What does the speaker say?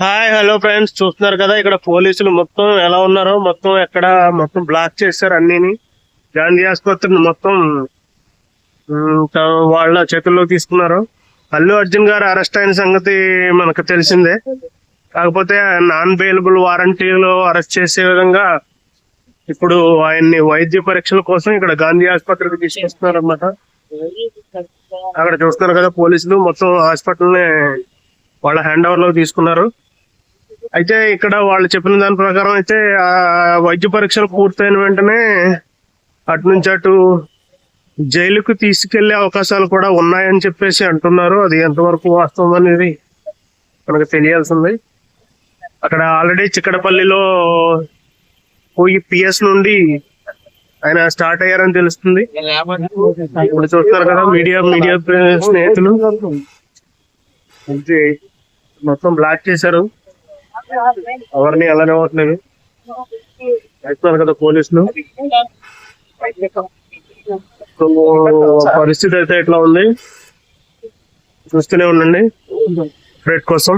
Hi hello friends. చూస్తున్నారు కదా ఇక్కడ పోలీసులు మొత్తం ఎలా ఉన్నారో మొత్తం ఎక్కడ మొత్తం బ్లాక్ చేశారు అన్నిని. గాంధీ ఆసుపత్రిని మొత్తం వాళ్ళ చేతుల్లో తీసుకున్నారు. అల్లు అర్జున్ గారు అరెస్ట్ అయిన సంగతి మనకు తెలిసిందే. కాకపోతే నాన్ బెయిలబుల్ వారంటీలో అరెస్ట్ చేసే విధంగా ఇప్పుడు ఆయన్ని వైద్య పరీక్షల కోసం ఇక్కడ గాంధీ ఆసుపత్రికి తీసుకొస్తున్నారు అనమాట అక్కడ చూస్తున్నారు కదా పోలీసులు. మొత్తం హాస్పిటల్ని వాళ్ళ హ్యాండ్ ఓవర్లో తీసుకున్నారు. అయితే ఇక్కడ వాళ్ళు చెప్పిన దాని ప్రకారం అయితే ఆ వైద్య పరీక్షలు పూర్తయిన వెంటనే అటు నుంచి అటు జైలుకు తీసుకెళ్ళే అవకాశాలు కూడా ఉన్నాయని చెప్పేసి అంటున్నారు. అది ఎంతవరకు వాస్తవం అనేది మనకు తెలియాల్సింది. అక్కడ ఆల్రెడీ చిక్కడపల్లిలో పోయి పిఎస్ నుండి ఆయన స్టార్ట్ అయ్యారని తెలుస్తుంది. ఇప్పుడు చూస్తారు కదా మీడియా మీడియా స్నేహితులు. ఇది మొత్తం బ్లాక్ చేశారు. ఎవరిని ఎలా అవ్వట్లేదు చెప్తున్నారు కదా పోలీసులు. పరిస్థితి అయితే ఎట్లా ఉంది? చూస్తూనే ఉండండి. అప్డేట్ కోసం.